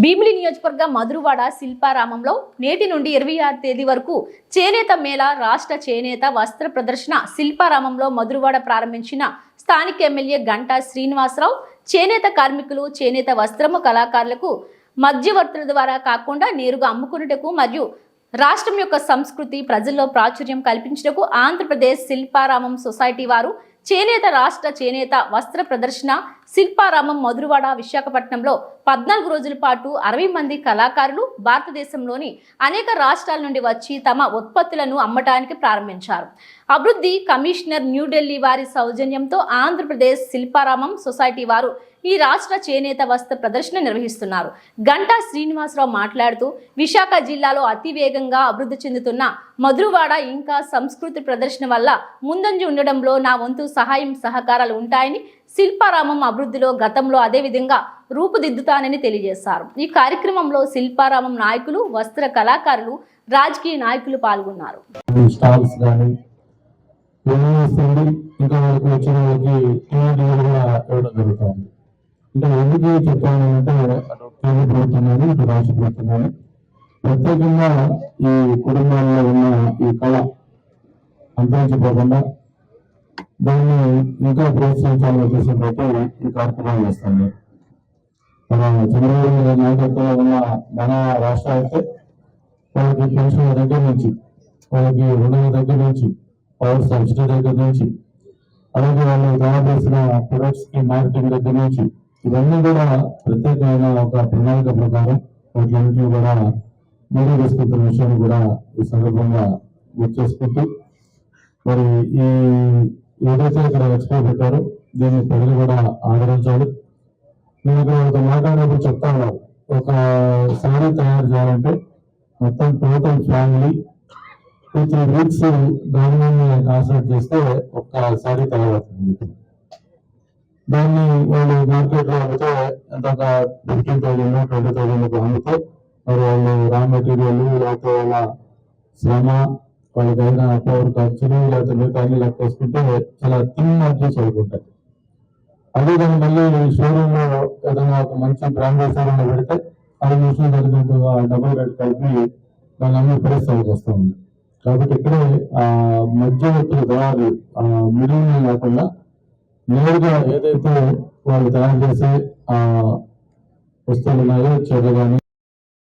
భీమిలి నియోజకవర్గ మధురవాడ శిల్పారామంలో నేటి నుండి ఇరవై ఆరు తేదీ వరకు చేనేత మేళ రాష్ట్ర చేనేత వస్త్ర ప్రదర్శన శిల్పారామంలో మధురవాడ ప్రారంభించిన స్థానిక ఎమ్మెల్యే గంటా శ్రీనివాసరావు చేనేత కార్మికులు చేనేత వస్త్రము కళాకారులకు మధ్యవర్తుల ద్వారా కాకుండా నేరుగా అమ్ముకున్నటకు మరియు రాష్ట్రం యొక్క సంస్కృతి ప్రజల్లో ప్రాచుర్యం కల్పించటకు ఆంధ్రప్రదేశ్ శిల్పారామం సొసైటీ వారు చేనేత రాష్ట్ర చేనేత వస్త్ర ప్రదర్శన శిల్పారామం మధురవాడ విశాఖపట్నంలో పద్నాలుగు రోజుల పాటు అరవై మంది కళాకారులు భారతదేశంలోని అనేక రాష్ట్రాల నుండి వచ్చి తమ ఉత్పత్తులను అమ్మటానికి ప్రారంభించారు. అభివృద్ధి కమిషనర్ న్యూఢిల్లీ వారి సౌజన్యంతో ఆంధ్రప్రదేశ్ శిల్పారామం సొసైటీ వారు ఈ రాష్ట్ర చేనేత వస్త్ర ప్రదర్శన నిర్వహిస్తున్నారు. గంటా శ్రీనివాసరావు మాట్లాడుతూ విశాఖ జిల్లాలో అతి వేగంగా అభివృద్ధి చెందుతున్న మధురవాడ ఇంకా సంస్కృతి ప్రదర్శన వల్ల ముందంజ ఉండడంలో నా వంతు సహాయం సహకారాలు ఉంటాయని శిల్పారామం అభివృద్ధిలో గతంలో అదే విధంగా రూపుదిద్దుతానని తెలియజేశారు. ఈ కార్యక్రమంలో శిల్పారామం నాయకులు వస్త్ర కళాకారులు రాజకీయ నాయకులు పాల్గొన్నారు. ఇంకా వచ్చిన వాళ్ళకి టీవీ కూడా ఇవ్వడం జరుగుతుంది. ఇంకా ఎందుకు అంటే కేంద్ర ప్రభుత్వం కానీ ఇటు రాష్ట్ర ప్రభుత్వం కానీ ప్రత్యేకంగా ఈ కుటుంబాల్లో ఉన్న ఈ కళ అంతరించిపోకుండా దాన్ని ఇంకా ప్రోత్సహించాలని ఉద్దేశంతో ఈ కార్యక్రమం చేస్తుంది మన చంద్రబాబు నాయకత్వంలో ఉన్న మన రాష్ట్రం అయితే వాళ్ళకి పెన్షన్ల దగ్గర నుంచి వాళ్ళకి రుణాల దగ్గర నుంచి పవర్ సబ్సిడీ దగ్గర నుంచి అలాగే వాళ్ళు తయారు చేసిన ప్రొడక్ట్స్కి మార్కెటింగ్ దగ్గర నుంచి ఇవన్నీ కూడా ప్రత్యేకమైన ఒక ప్రణాళిక ప్రకారం వాటిలన్నింటినీ కూడా ముందుకు తీసుకుంటున్న విషయాన్ని కూడా ఈ సందర్భంగా గుర్తు చేసుకుంటూ మరి ఈ ఏదైతే ఇక్కడ ఎక్స్పో పెట్టారో దీన్ని ప్రజలు కూడా ఆదరించాలి. నేను ఇక్కడ ఒక మాట్లాడినప్పుడు చెప్తా ఉన్నాను ఒక శారీ తయారు చేయాలంటే మొత్తం total family two three weeks దాని మీద కాన్సన్ట్రేట్ చేస్తే ఒక్క శారీ తయారవుతుంది. దాన్ని వాళ్ళు మార్కెట్లో అమ్మితే ఎంత ఒక ఫిఫ్టీన్ థౌజండ్ ట్వంటీ థౌజండ్కి అమ్మితే మరి వాళ్ళు రా మెటీరియల్ లేకపోతే వాళ్ళ శ్రమ వాళ్ళకైనా పవర్ ఖర్చులు లేకపోతే మిగతా అన్ని లెక్క వేసుకుంటే చాలా తిన్ మార్జిన్స్ అవుతుంటాయి అదే దాన్ని మళ్ళీ షోరూమ్లో ఏదైనా ఒక మంచి బ్రాండెడ్ షోరూమ్లో పెడితే అది చూసిన జరిగినట్టు డబుల్ రేట్ కలిపి దాన్ని అమ్మే పరిస్థితి ఉంది. కాబట్టి ఇక్కడే ఆ మధ్యవర్తుల తయారు ఆ మిడిల్ లేకుండా నేరుగా ఏదైతే వాళ్ళు తయారు చేసే ఆ వస్తువులు ఉన్నాయో చెడ్డ కానీ